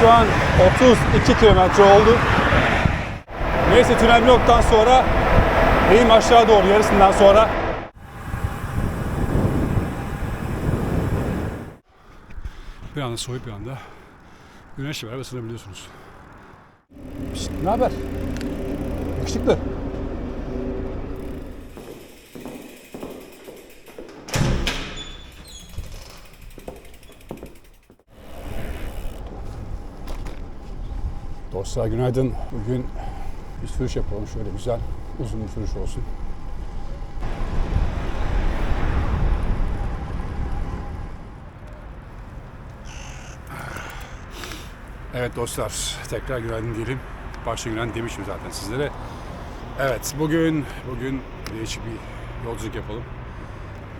şu an 32 kilometre oldu. Neyse tünel bloktan sonra eğim aşağı doğru yarısından sonra bir anda soğuyup bir anda güneşle beraber ısınabiliyorsunuz. Şşt, ne haber? Yakışıklı. Dostlar günaydın. Bugün bir sürüş yapalım. Şöyle güzel uzun bir sürüş olsun. Evet dostlar, tekrar günaydın diyelim. Başta günaydın demişim zaten sizlere. Evet, bugün bugün değişik bir yolculuk yapalım.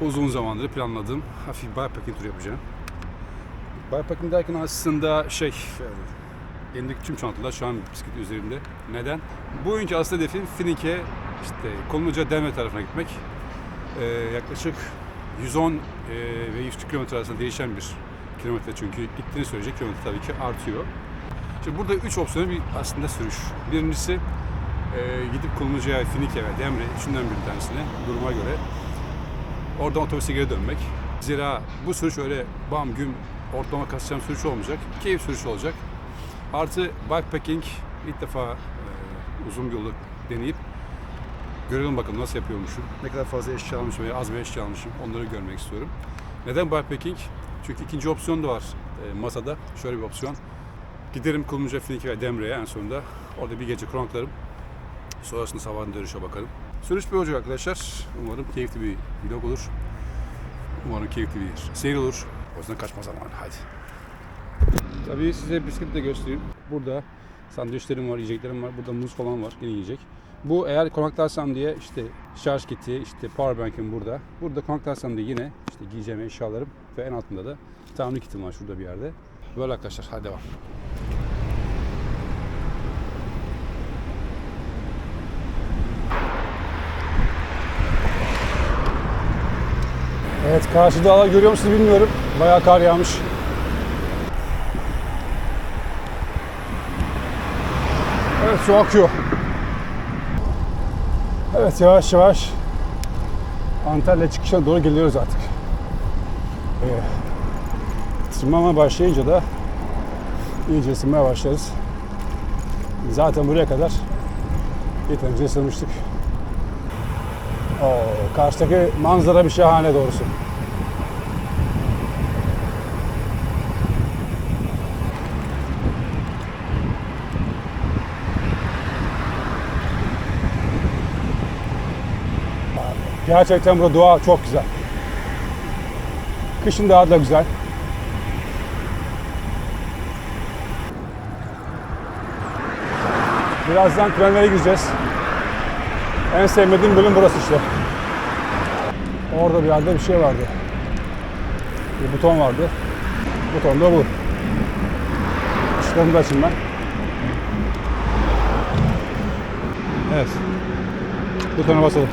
Uzun zamandır planladığım hafif bikepacking turu yapacağım. Bikepacking derken aslında şey, elimdeki tüm çantalar şu an bisiklet üzerinde. Neden? Bugünkü aslında hedefim Finike, işte Konluca Denver tarafına gitmek. Ee, yaklaşık 110 e, ve 140 kilometre arasında değişen bir kilometre çünkü gittiğiniz sürece kilometre tabii ki artıyor. Şimdi burada üç opsiyonu bir aslında sürüş. Birincisi e, gidip Konluca'ya, Finike ve Demre üçünden bir tanesine duruma göre oradan otobüse geri dönmek. Zira bu sürüş öyle bam güm ortalama kasacağım sürüş olmayacak. Keyif sürüşü olacak. Artı bikepacking ilk defa e, uzun yolu deneyip görelim bakalım nasıl yapıyormuşum. Ne kadar fazla eşya almışım veya az bir eşya almışım onları görmek istiyorum. Neden bikepacking? Çünkü ikinci opsiyon da var e, masada. Şöyle bir opsiyon. Giderim Kulmuca, Finike ve Demre'ye en sonunda. Orada bir gece konaklarim. Sonrasında sabahın dönüşe bakarım. Sürüş bir olacak arkadaşlar. Umarım keyifli bir vlog olur. Umarım keyifli bir seyir olur. O yüzden kaçma zamanı. Hadi. Tabii size bisiklet de göstereyim. Burada sandviçlerim var, yiyeceklerim var. Burada muz falan var. Yine yiyecek. Bu eğer konaklarsam diye işte şarj kiti, işte powerbank'im burada. Burada konaklarsam diye yine işte giyeceğim eşyalarım ve en altında da tamir kitim var şurada bir yerde. Böyle arkadaşlar hadi devam. Evet karşı dağlar görüyor musunuz bilmiyorum. Bayağı kar yağmış. Evet su akıyor. Evet yavaş yavaş Antalya çıkışına doğru geliyoruz artık. Ee, tırmanma başlayınca da iyice ısınmaya başlarız. Zaten buraya kadar yeterince ısınmıştık. Oo, karşıdaki manzara bir şahane doğrusu. Gerçekten burada doğa çok güzel. Kışın daha da güzel. Birazdan trenlere gireceğiz. En sevmediğim bölüm burası işte. Orada bir yerde bir şey vardı. Bir buton vardı. Buton da bu. Işıklarını da açayım ben. Evet. Butona basalım.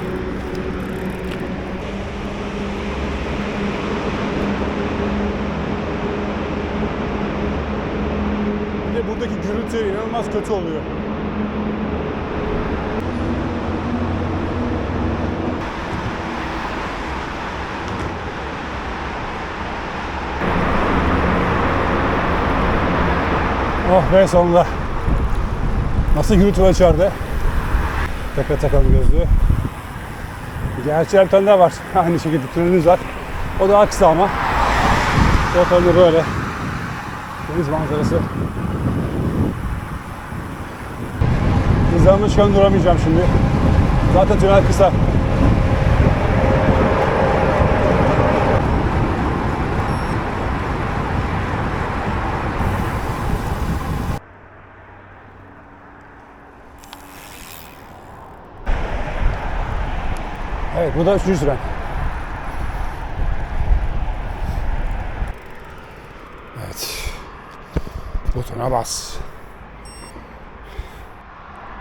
Bir de buradaki gürültü inanılmaz kötü oluyor. Oh be sonunda. Nasıl gürültü var içeride? Tepe takalım gözlüğü. Gerçi bir tane daha var. Aynı şekilde tünelimiz var. O daha kısa ama. Ortamda böyle. Deniz manzarası. Hızlanmış çıkan duramayacağım şimdi. Zaten tünel kısa. Evet bu da üçüncü tren. Evet. Butona bas.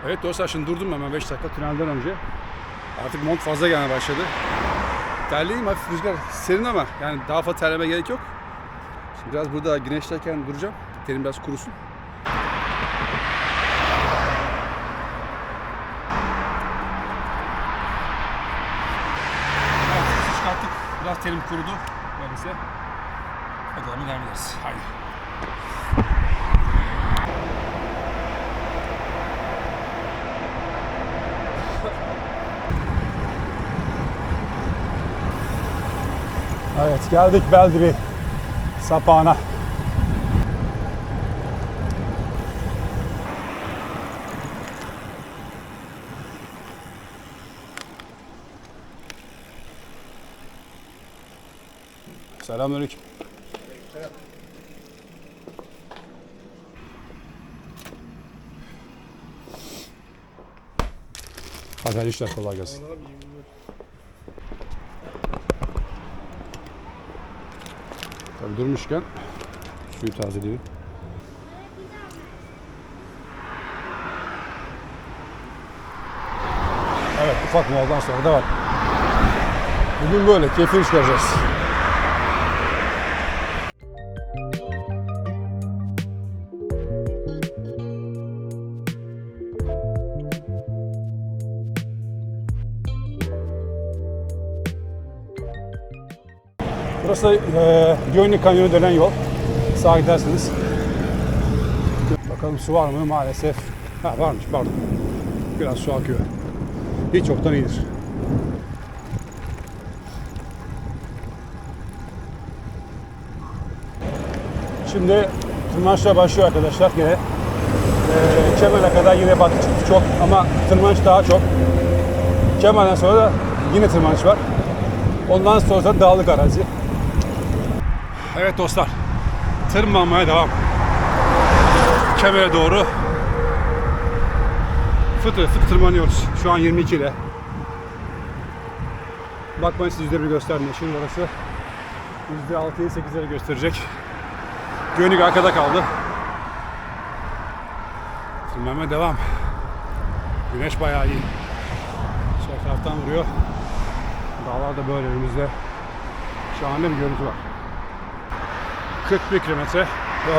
Evet dostlar şimdi durdum hemen 5 dakika tünelden önce. Artık mont fazla gelmeye başladı. Terliyim hafif rüzgar serin ama yani daha fazla terleme gerek yok. Şimdi biraz burada güneşteyken duracağım. Terim biraz kurusun. Evet. Biraz terim kurudu. Böylese. Bakalım devam ederiz. Haydi. Evet geldik Beldibi sapağına. Selamünaleyküm. Hadi işler kolay gelsin. Tabii durmuşken suyu tazeleyelim. Evet ufak moladan sonra da var. Bugün böyle keyfini çıkaracağız. Burası e, Gönlü Kanyonu denen yol. Sağa gidersiniz. Bakalım su var mı? Maalesef. Ha varmış pardon. Biraz su akıyor. Hiç yoktan iyidir. Şimdi tırmanışlar başlıyor arkadaşlar yine. Ee, Kemal'e kadar yine batı çıktı çok ama tırmanış daha çok. Kemal'den sonra da yine tırmanış var. Ondan sonra da dağlık arazi. Evet dostlar. Tırmanmaya devam. Kemer'e doğru fıtı fıtı tırmanıyoruz. Şu an 22 ile. Bakmayın sizde bir göstermiyor. Şimdi orası %6'yı 8'leri gösterecek. Gönük arkada kaldı. Tırmanmaya devam. Güneş bayağı iyi. Sol taraftan vuruyor. Dağlar da böyle önümüzde. Şahane bir görüntü var. 41 kilometre ve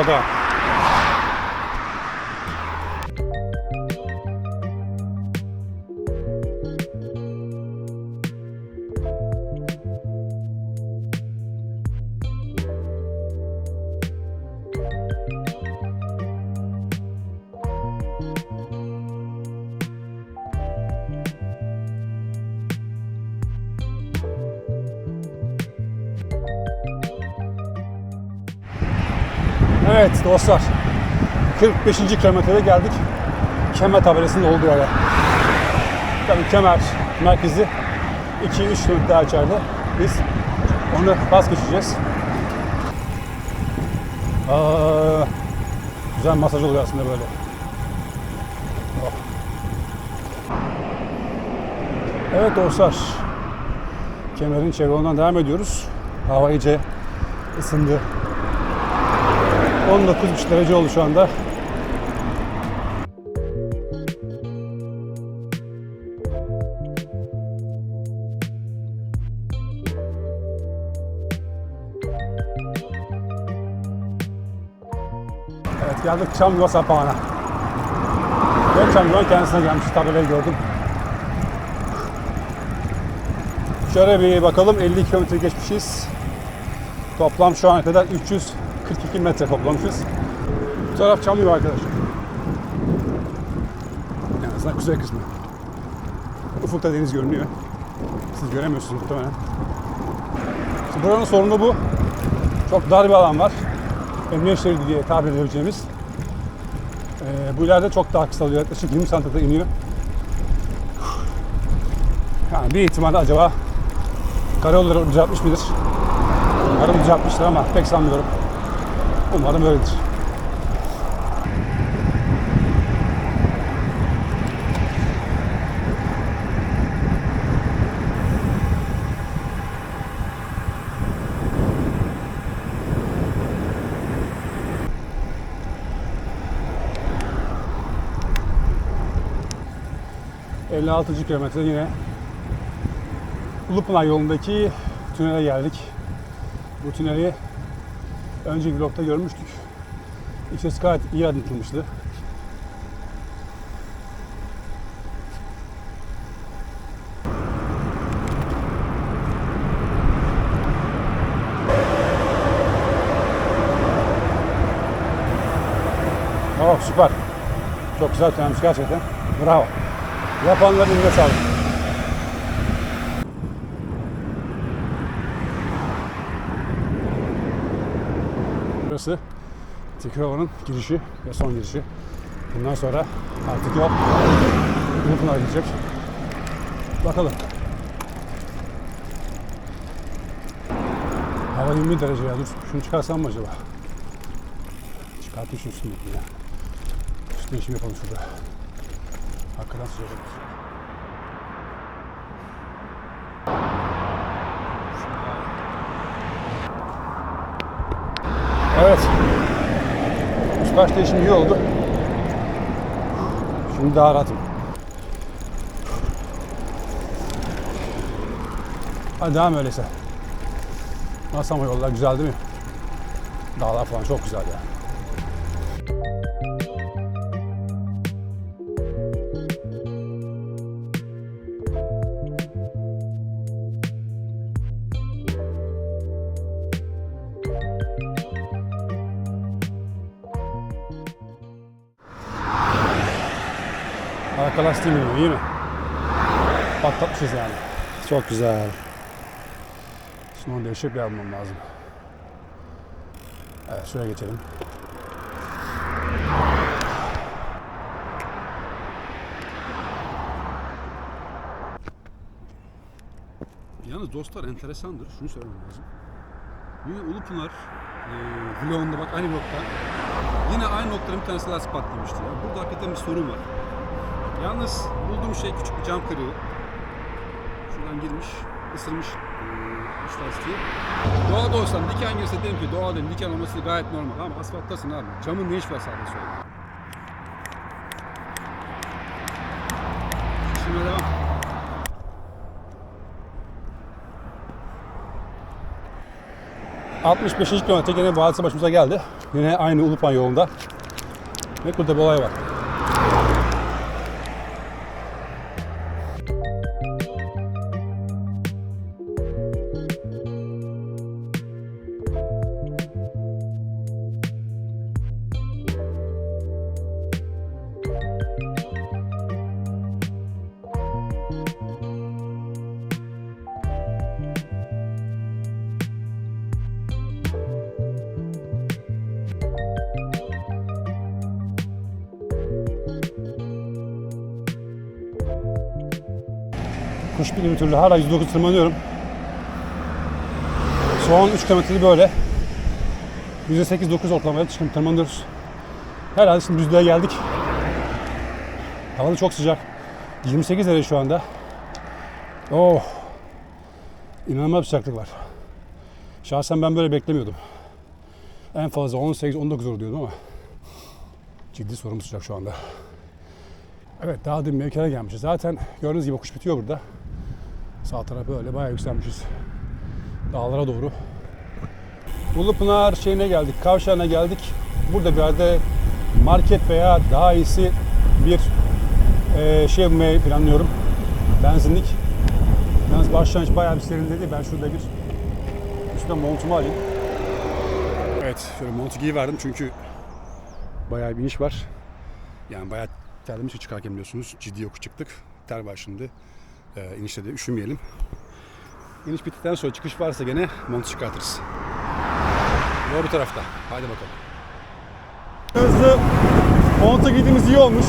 dostlar. 45. kilometrede geldik. Kemer tabelasının olduğu yere. Tabii Kemer merkezi 2-3 kilometre daha içeride. Biz onu pas geçeceğiz. Aa, güzel masaj oluyor aslında böyle. Oh. Evet dostlar. Kemer'in çevre devam ediyoruz. Hava iyice ısındı. 19,5 derece oldu şu anda. Evet geldik Çamlıva Sapağı'na. Ve Çamlıva'nın kendisine gelmiş tabelayı gördüm. Şöyle bir bakalım 50 kilometre geçmişiz. Toplam şu ana kadar 342 metre toplamışız. Bu taraf Çamlıca arkadaşlar. En azından kuzey kısmı. Ufukta deniz görünüyor. Siz göremiyorsunuz muhtemelen. Şimdi buranın sorunu bu. Çok dar bir alan var. Emniyet şeridi diye tabir edebileceğimiz. Ee, bu ileride çok daha kısalıyor. Yaklaşık 20 santimetre iniyor. Yani bir ihtimalle acaba karayolları düzeltmiş midir? Umarım düzeltmiştir ama pek sanmıyorum. Umarım öyledir. ...56. kilometre yine... ...Ulupınar yolundaki tünele geldik. Bu tüneli önceki vlogda görmüştük. İçerisi gayet iyi aydınlatılmıştı. Oh süper. Çok güzel dönemiş gerçekten. Bravo. Yapanların eline sağlık. Burası Tikrova'nın girişi ve son girişi. Bundan sonra artık yol Ulupınar'a gidecek. Bakalım. Hava 20 derece ya. Dur şunu çıkarsam mı acaba? Çıkartayım şu üstündekini ya. Üst değişim yapalım şurada. Hakikaten sıcak olur. Evet. Üst baş değişim iyi oldu. Şimdi daha rahatım. Hadi devam öyleyse. Nasıl ama yollar güzel değil mi? Dağlar falan çok güzel ya. Arka lastiğim iyi, iyi mi? Patlatmışız yani. Çok güzel. Şimdi onu değişip bir almam lazım. Evet şuraya geçelim. Yalnız dostlar enteresandır. Şunu söylemem lazım. Yine Ulupınar e, vlogunda bak aynı nokta. Yine aynı noktanın bir tanesi lastik patlamıştı ya. Burada hakikaten bir sorun var. Yalnız bulduğum şey küçük bir cam kırığı. Şuradan girmiş, ısırmış e, üç lastiği. Doğada olsam diken girse derim ki doğada diken olması gayet normal ama asfalttasın abi. Camın ne iş var sağda solda. Şimdi devam. ...65. kilometre gene bu hadise başımıza geldi. Yine aynı Ulupan yolunda. Ve burada bir olay var. Kuş bir türlü hala 109 tırmanıyorum. Son 3 kilometrede böyle. %8-9 ortalamaya çıkıp tırmanıyoruz. Herhalde şimdi düzlüğe geldik. Hava da çok sıcak. 28 derece şu anda. Oh. İnanılmaz bir sıcaklık var. Şahsen ben böyle beklemiyordum. En fazla 18-19 olur diyordum ama ciddi sorun sıcak şu anda. Evet daha demin mevkilere gelmişiz. Zaten gördüğünüz gibi kuş bitiyor burada. Sağ taraf böyle bayağı yükselmişiz. Dağlara doğru. Ulupınar şeyine geldik, kavşağına geldik. Burada bir yerde market veya daha iyisi bir eee şey yapmayı planlıyorum. Benzinlik. Yalnız başlangıç bayağı bir serinledi. Ben şurada bir üstüne montumu alayım. Evet, şöyle montu giyiverdim çünkü bayağı bir iniş var. Yani bayağı terlemiş çıkarken biliyorsunuz ciddi yokuş çıktık. Ter var şimdi. Ee, inişte de üşümeyelim. İniş bittikten sonra çıkış varsa gene montu çıkartırız. Bu tarafta. Haydi bakalım. Hızlı monta giydiğimiz iyi olmuş.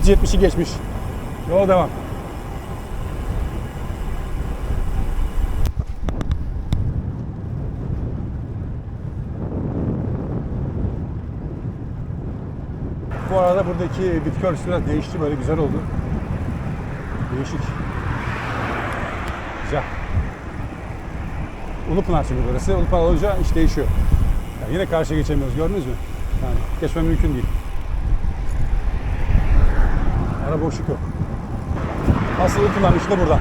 Kilometre 70'i geçmiş. Yola devam. Bu arada buradaki bitki örtüsü biraz değişti. Böyle güzel oldu. Değişik. Güzel. Ulupınar çünkü burası. Ulupınar olunca iş değişiyor. Yani yine karşıya geçemiyoruz. Gördünüz mü? Yani geçmem mümkün değil. Ara boşluk yok. Asıl Ulupınar işte burada.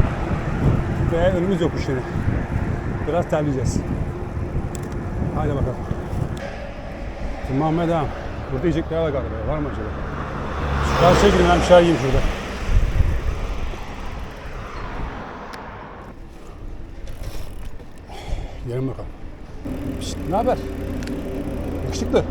Ve önümüz yokuş yine. Biraz terleyeceğiz. Haydi bakalım. Tırmanmaya devam. Burada yiyecekler var galiba. Var mı acaba? Şu karşıya gidin ben bir şey yiyeyim şurada. Yiyelim bakalım. Şşt, ne haber? Yakışıklı.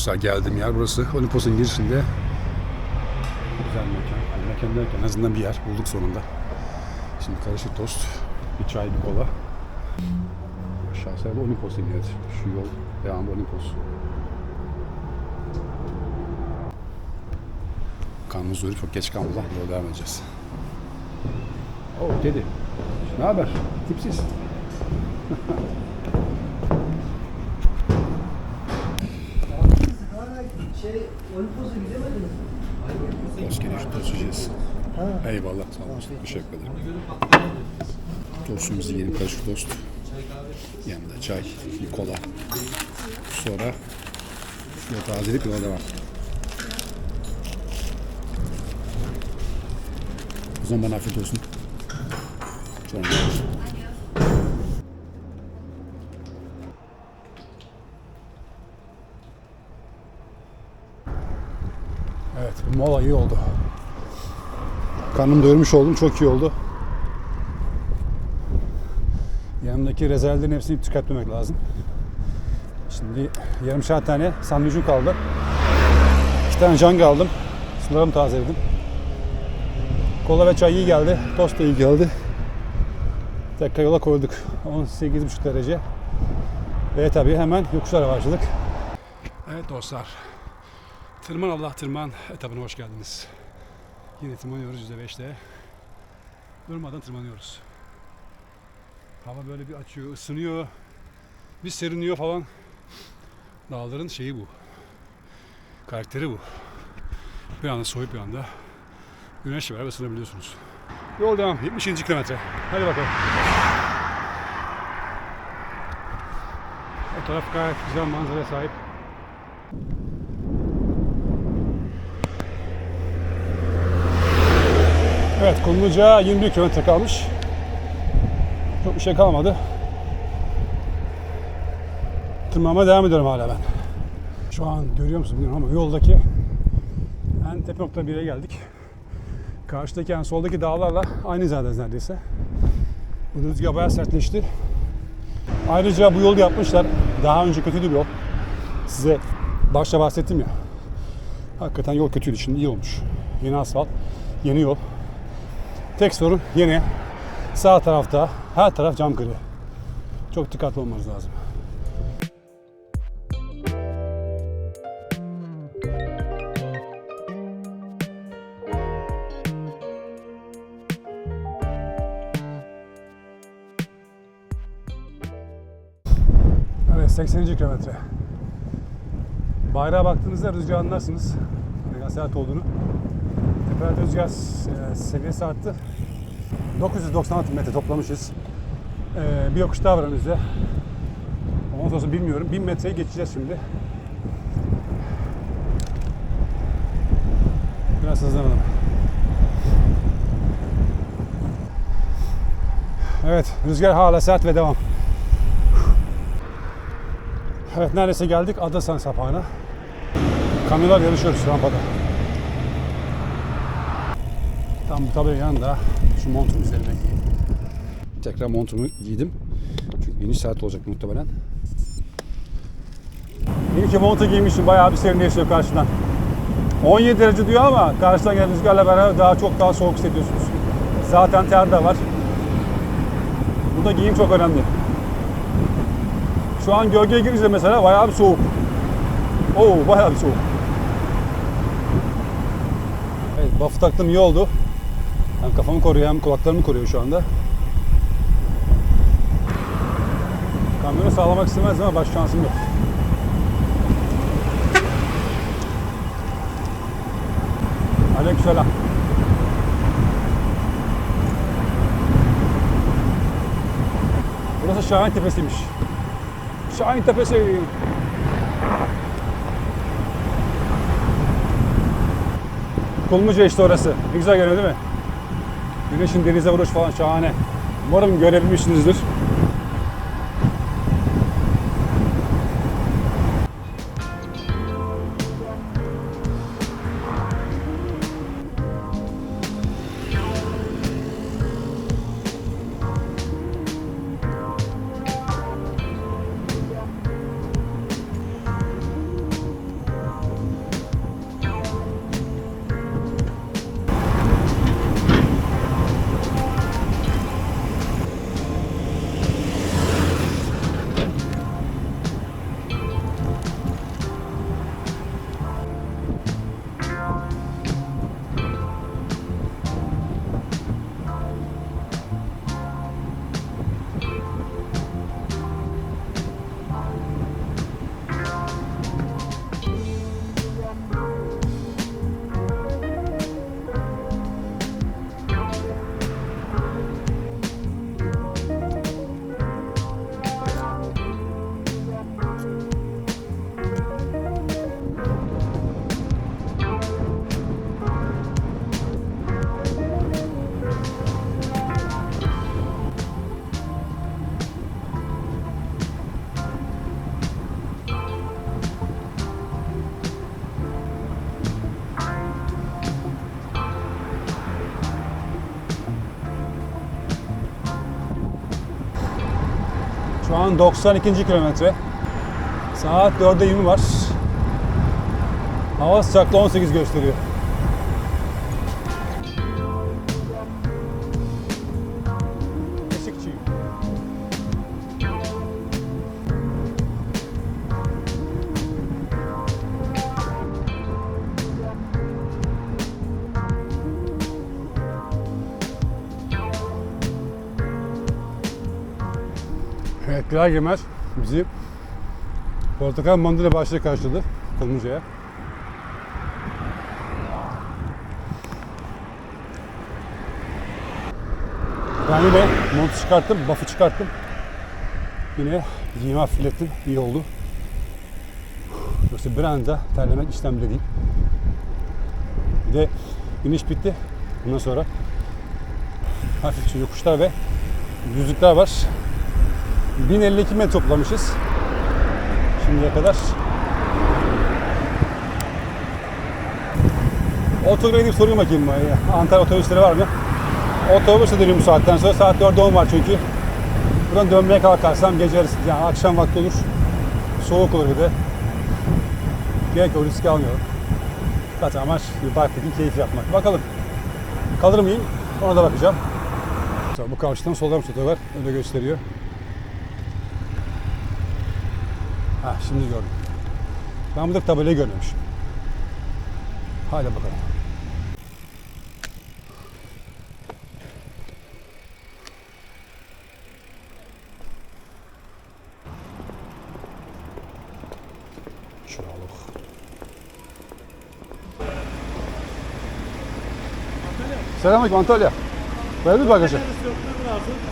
Dostlar geldiğim yer burası. Olimpos'un girişinde. Güzel mekan. Mekan derken en azından bir yer bulduk sonunda. Şimdi karışık tost, bir çay, bir kola. Herhalde Olimpos'a iniyor. Şu yol devamı Olimpos. Karnımız doyurup çok geç kalmadan yola devam edeceğiz. Oh dedi. Ne haber? Tipsiz. Olimpos'a gidemediniz mi? Tost geliyor, tost yiyeceğiz. Eyvallah, sağ olun. Teşekkür ederim. Tostumuzu yiyelim, karışık tost. Yanında çay, bir kola. Sonra şurada tazeleyip yola devam. O zaman bana afiyet olsun. Sonra görüşürüz. Mola iyi oldu. Karnımı doyurmuş oldum, çok iyi oldu. Yanımdaki rezervlerin hepsini tüketmemek lazım. Şimdi yarım saat tane sandviçim kaldı. İki tane janga aldım. Sularımı tazeledim. Kola ve çay iyi geldi. Tost da iyi geldi. Tekrar yola koyduk. 18,5 derece. Ve tabii hemen yokuşlara başladık. Evet dostlar. Tırman Allah tırman etabına hoş geldiniz. Yine tırmanıyoruz %5'te. Durmadan tırmanıyoruz. Hava böyle bir açıyor, ısınıyor. Bir seriniyor falan. Dağların şeyi bu. Karakteri bu. Bir anda soğuyup bir anda güneşle beraber ısınabiliyorsunuz. Yol devam. 77 kilometre. Hadi bakalım. O taraf gayet güzel manzaraya sahip. Evet, Kumluca 21 kilometre kalmış. Çok bir şey kalmadı. Tırmanmaya devam ediyorum hala ben. Şu an görüyor musun bilmiyorum ama yoldaki en tepe nokta 1'e geldik. Karşıdaki yani soldaki dağlarla aynı hizadayız neredeyse. Bu rüzgar bayağı sertleşti. Ayrıca bu yolu yapmışlar. Daha önce kötüydü bu yol. Size başta bahsettim ya. Hakikaten yol kötüydü şimdi iyi olmuş. Yeni asfalt, yeni yol. Tek sorun yine sağ tarafta her taraf cam kırığı. Çok dikkatli olmanız lazım. Evet 80. kilometre. Bayrağa baktığınızda rüzgar anlarsınız. Ne kadar sert olduğunu. Tepelerde rüzgar e, seviyesi arttı. 996 metre toplamışız. Ee, bir yokuş daha var önümüzde. Ondan sonrası bilmiyorum. 1000 metreyi geçeceğiz şimdi. Biraz hızlanalım. Evet, rüzgar hala sert ve devam. Evet, neredeyse geldik Adasan sapağına. Kamyonlar yarışıyoruz rampada. Tam bu tabelin yanında şu montumu üzerine giyeyim. Tekrar montumu giydim. Çünkü iniş saat olacak muhtemelen. İyi ki montu giymişim. Bayağı bir serin esiyor karşıdan. 17 derece diyor ama karşıdan gelen rüzgarla beraber daha çok daha soğuk hissediyorsunuz. Zaten ter de var. Burada giyim çok önemli. Şu an gölgeye girince mesela bayağı bir soğuk. Oo bayağı bir soğuk. Evet, buff'ı taktım iyi oldu. Hem kafamı koruyor hem kulaklarımı koruyor şu anda. Kamyonu sağlamak istemezdim ama başka şansım yok. Aleykümselam. Burası Şahin Tepesi'ymiş. Şahin Tepesi. Kulmuca işte orası. Ne güzel görünüyor değil mi? Güneşin denize vuruş falan şahane. Umarım görebilmişsinizdir. An 92. kilometre. Saat 4'e 20 var. Hava sıcaklığı 18 gösteriyor. Girer girmez bizi portakal mandalina bahçede karşıladı Kolmuca'ya. Ben yine montu çıkarttım, buff'ı çıkarttım. Yine giyimi hafiflettim, iyi oldu. Yoksa bir anda terlemek işlem bile değil. Bir de iniş bitti. Bundan sonra hafif yokuşlar ve düzlükler var. 1052 metre toplamışız. Şimdiye kadar. Otobüse gidip sorayım bakayım. ya. Antalya otobüsleri var mı? Otobüse dönüyorum bu saatten sonra. Saat 4'de 10 var çünkü. Buradan dönmeye kalkarsam gece yarısı, yani akşam vakti olur. Soğuk olur bir de. Gerek o riski almıyorum. Zaten amaç bir parktaki keyif yapmak. Bakalım. Kalır mıyım? Ona da bakacağım. Bu karşıdan soldan var. Öyle gösteriyor. Ha şimdi gördüm. Ben burada tabelayı görmemişim. Hadi bakalım. Şuralık. Selamünaleyküm Antalya. Verdi mi bagajı?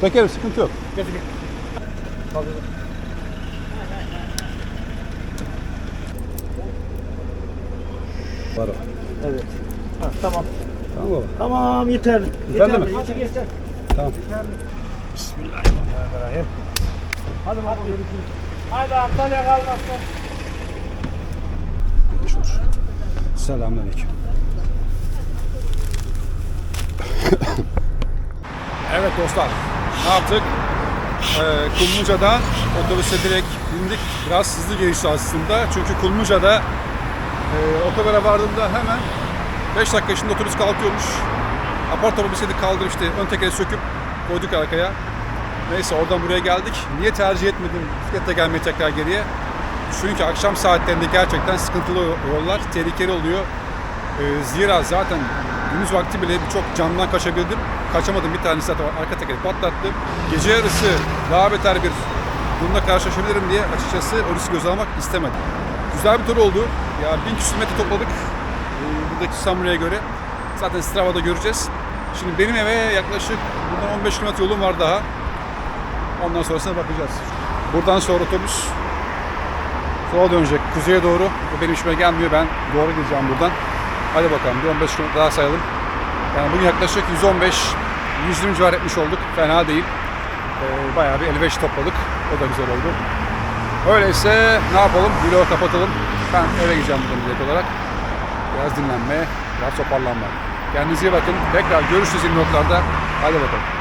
Bekerim sıkıntı yok. Var o. Evet. Ha, tamam. Tamam baba. Tamam yeter. Yeterli yeter, mi? Yeter yeter. Tamam. Bismillahirrahmanirrahim. Hadi bakalım. Hadi Antalya kalmasın. Şur. Selamünaleyküm. evet dostlar, ne yaptık? Ee, Kulmuca'dan otobüse direkt bindik. Biraz hızlı geçti aslında. Çünkü Kulmuca'da e, otogara vardığımda hemen 5 dakika içinde otobüs kalkıyormuş. Apar topar bisiklet kaldırıp işte ön tekeri söküp koyduk arkaya. Neyse oradan buraya geldik. Niye tercih etmedim bisikletle gelmeyi tekrar geriye? Çünkü akşam saatlerinde gerçekten sıkıntılı yollar, tehlikeli oluyor. Ee, zira zaten gündüz vakti bile birçok camdan kaçabildim. Kaçamadım bir tanesi zaten arka tekeri patlattı. Gece yarısı daha beter bir durumla karşılaşabilirim diye açıkçası o riski göze almak istemedim. Güzel bir tur oldu. Ya bin küsur metre topladık. Ee, buradaki Samura'ya göre. Zaten Strava'da göreceğiz. Şimdi benim eve yaklaşık buradan 15 kilometre yolum var daha. Ondan sonrasına bakacağız. Buradan sonra otobüs sola dönecek kuzeye doğru. Bu benim işime gelmiyor. Ben doğru gideceğim buradan. Hadi bakalım bir 15 kilometre daha sayalım. Yani bugün yaklaşık 120 civar etmiş olduk. Fena değil. Ee, bayağı bir 55 topladık. O da güzel oldu. Öyleyse ne yapalım? Vlogu kapatalım. Ben eve gideceğim bugün direkt olarak. Biraz dinlenmeye, biraz toparlanmaya. Kendinize iyi bakın. Tekrar görüşürüz vloglarda. Hadi bakalım.